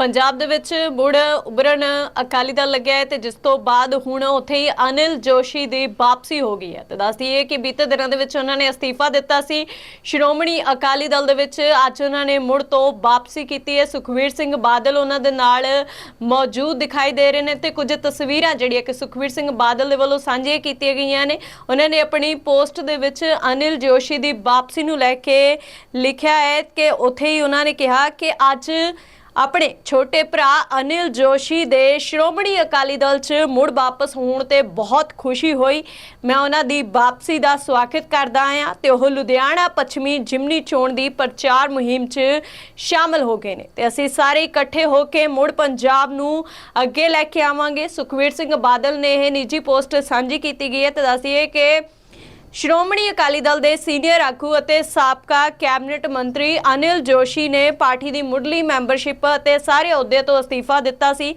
ਪੰਜਾਬ ਦੇ ਵਿੱਚ ਮੁੜ ਉਭਰਨ ਅਕਾਲੀ ਦਲ ਲੱਗਿਆ ਹੈ ਤੇ ਜਿਸ ਤੋਂ ਬਾਅਦ ਹੁਣ ਉੱਥੇ ਹੀ ਅਨਿਲ ਜੋਸ਼ੀ ਦੀ ਵਾਪਸੀ ਹੋ ਗਈ ਹੈ। ਤੇ ਦੱਸ ਦਈਏ ਕਿ ਬੀਤੇ ਦਿਨਾਂ ਦੇ ਵਿੱਚ ਉਹਨਾਂ ਨੇ ਅਸਤੀਫਾ ਦਿੱਤਾ ਸੀ। ਸ਼੍ਰੋਮਣੀ ਅਕਾਲੀ ਦਲ ਦੇ ਵਿੱਚ ਅੱਜ ਉਹਨਾਂ ਨੇ ਮੁੜ ਤੋਂ ਵਾਪਸੀ ਕੀਤੀ ਹੈ। ਸੁਖਵੀਰ ਸਿੰਘ ਬਾਦਲ ਉਹਨਾਂ ਦੇ ਨਾਲ ਮੌਜੂਦ ਦਿਖਾਈ ਦੇ ਰਹੇ ਨੇ ਤੇ ਕੁਝ ਤਸਵੀਰਾਂ ਜਿਹੜੀਆਂ ਕਿ ਸੁਖਵੀਰ ਸਿੰਘ ਬਾਦਲ ਦੇ ਵੱਲੋਂ ਸਾਂਝੀਆਂ ਕੀਤੀਆਂ ਗਈਆਂ ਨੇ, ਉਹਨਾਂ ਨੇ ਆਪਣੀ ਪੋਸਟ ਦੇ ਵਿੱਚ ਅਨਿਲ ਜੋਸ਼ੀ ਦੀ ਵਾਪਸੀ ਨੂੰ ਲੈ ਕੇ ਲਿਖਿਆ ਹੈ ਕਿ ਉੱਥੇ ਹੀ ਉਹਨਾਂ ਨੇ ਕਿਹਾ ਕਿ ਅੱਜ ਆਪਣੇ ਛੋਟੇ ਭਰਾ ਅਨਿਲ ਜੋਸ਼ੀ ਦੇ ਸ਼੍ਰੋਮਣੀ ਅਕਾਲੀ ਦਲ 'ਚ ਮੁੜ ਵਾਪਸ ਹੋਣ ਤੇ ਬਹੁਤ ਖੁਸ਼ੀ ਹੋਈ। ਮੈਂ ਉਹਨਾਂ ਦੀ ਵਾਪਸੀ ਦਾ ਸਵਾਗਤ ਕਰਦਾ ਹਾਂ ਤੇ ਉਹ ਲੁਧਿਆਣਾ ਪੱਛਮੀ ਜਿਮਨੀ ਚੋਣ ਦੀ ਪ੍ਰਚਾਰ ਮੁਹਿੰਮ 'ਚ ਸ਼ਾਮਲ ਹੋ ਗਏ ਨੇ। ਤੇ ਅਸੀਂ ਸਾਰੇ ਇਕੱਠੇ ਹੋ ਕੇ ਮੁੜ ਪੰਜਾਬ ਨੂੰ ਅੱਗੇ ਲੈ ਕੇ ਆਵਾਂਗੇ। ਸੁਖਵੀਰ ਸਿੰਘ ਬਾਦਲ ਨੇ ਇਹ ਨਿੱਜੀ ਪੋਸਟ ਸਾਂਝੀ ਕੀਤੀ ਗਈ ਹੈ ਤੇ ਦੱਸੀਏ ਕਿ ਸ਼੍ਰੋਮਣੀ ਅਕਾਲੀ ਦਲ ਦੇ ਸੀਨੀਅਰ ਆਗੂ ਅਤੇ ਸਾਬਕਾ ਕੈਬਨਿਟ ਮੰਤਰੀ ਅਨਿਲ ਜੋਸ਼ੀ ਨੇ ਪਾਰਟੀ ਦੀ ਮੁੱਢਲੀ ਮੈਂਬਰਸ਼ਿਪ ਅਤੇ ਸਾਰੇ ਅਹੁਦੇ ਤੋਂ ਅਸਤੀਫਾ ਦਿੱਤਾ ਸੀ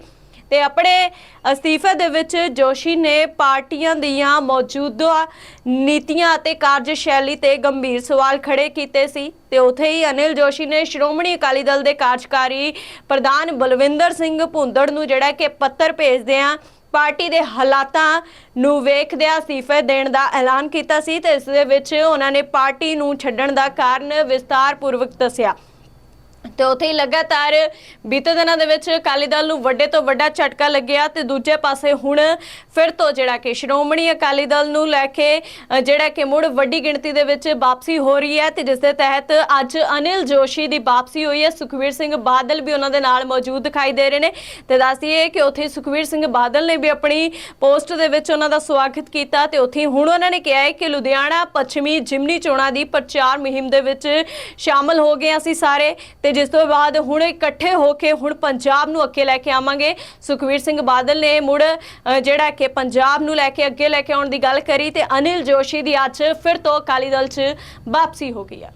ਤੇ ਆਪਣੇ ਅਸਤੀਫੇ ਦੇ ਵਿੱਚ ਜੋਸ਼ੀ ਨੇ ਪਾਰਟੀਆਂ ਦੀਆਂ ਮੌਜੂਦਾ ਨੀਤੀਆਂ ਅਤੇ ਕਾਰਜਸ਼ੈਲੀ ਤੇ ਗੰਭੀਰ ਸਵਾਲ ਖੜੇ ਕੀਤੇ ਸੀ ਤੇ ਉਥੇ ਹੀ ਅਨਿਲ ਜੋਸ਼ੀ ਨੇ ਸ਼੍ਰੋਮਣੀ ਅਕਾਲੀ ਦਲ ਦੇ ਕਾਰਜਕਾਰੀ ਪ੍ਰਧਾਨ ਬਲਵਿੰਦਰ ਸਿੰਘ ਭੁੰਦੜ ਨੂੰ ਜਿਹੜਾ ਕਿ ਪੱਤਰ ਭੇਜਦੇ ਆ ਪਾਰਟੀ ਦੇ ਹਾਲਾਤਾਂ ਨੂੰ ਵੇਖਦਿਆਂ ਅਸਤੀਫੇ ਦੇਣ ਦਾ ਐਲਾਨ ਕੀਤਾ ਸੀ ਤੇ ਇਸ ਦੇ ਵਿੱਚ ਉਹਨਾਂ ਨੇ ਪਾਰਟੀ ਨੂੰ ਛੱਡਣ ਦਾ ਕਾਰਨ ਵਿਸਤਾਰਪੂਰਵਕ ਦੱਸਿਆ। ਤੇ ਉੱਥੇ ਹੀ ਲਗਾਤਾਰ ਬੀਤੇ ਦਿਨਾਂ ਦੇ ਵਿੱਚ ਅਕਾਲੀ ਦਲ ਨੂੰ ਵੱਡੇ ਤੋਂ ਵੱਡਾ ਝਟਕਾ ਲੱਗਿਆ ਤੇ ਦੂਜੇ ਪਾਸੇ ਹੁਣ ਫਿਰ ਤੋਂ ਜਿਹੜਾ ਕਿ ਸ਼੍ਰੋਮਣੀ ਅਕਾਲੀ ਦਲ ਨੂੰ ਲੈ ਕੇ ਅ, ਜਿਹੜਾ ਕਿ ਮੁੜ ਵੱਡੀ ਗਿਣਤੀ ਦੇ ਵਿੱਚ ਵਾਪਸੀ ਹੋ ਰਹੀ ਹੈ ਤੇ ਜਿਸ ਦੇ ਤਹਿਤ ਅੱਜ ਅਨਿਲ ਜੋਸ਼ੀ ਦੀ ਵਾਪਸੀ ਹੋਈ ਹੈ। ਸੁਖਵੀਰ ਸਿੰਘ ਬਾਦਲ ਵੀ ਉਹਨਾਂ ਦੇ ਨਾਲ ਮੌਜੂਦ ਦਿਖਾਈ ਦੇ ਰਹੇ ਨੇ ਤੇ ਦੱਸਦੀਏ ਕਿ ਉੱਥੇ ਸੁਖਵੀਰ ਸਿੰਘ ਬਾਦਲ ਨੇ ਵੀ ਆਪਣੀ ਪੋਸਟ ਦੇ ਵਿੱਚ ਉਹਨਾਂ ਦਾ ਸਵਾਗਤ ਕੀਤਾ ਤੇ ਉੱਥੇ ਹੀ ਹੁਣ ਉਹਨਾਂ ਨੇ ਕਿਹਾ ਹੈ ਕਿ ਲੁਧਿਆਣਾ ਪੱਛਮੀ ਜਿਮਨੀ ਚੋਣਾਂ ਦੀ ਪ੍ਰਚਾਰ ਮੁਹਿੰਮ ਦੇ ਵਿੱਚ ਸ਼ਾਮਲ ਹੋ ਗਏ ਹਾਂ ਅਸੀਂ ਸਾਰੇ ਤੇ ਜਿਸ ਤੋਂ ਬਾਅਦ ਹੁਣ ਇਕੱਠੇ ਹੋ ਕੇ ਹੁਣ ਪੰਜਾਬ ਨੂੰ ਅੱਗੇ ਲੈ ਕੇ ਆਵਾਂਗੇ। ਸੁਖਵੀਰ ਸਿੰਘ ਬਾਦਲ ਨੇ ਮੁੜ ਜਿਹੜਾ ਕਿ ਪੰਜਾਬ ਨੂੰ ਲੈ ਕੇ ਅੱਗੇ ਲੈ ਕੇ ਆਉਣ ਦੀ ਗੱਲ ਕਰੀ ਤੇ ਅਨਿਲ ਜੋਸ਼ੀ ਦੀ ਅੱਜ ਫਿਰ ਤੋਂ ਅਕਾਲੀ ਦਲ 'ਚ ਵਾਪਸੀ ਹੋ ਗਈ ਹੈ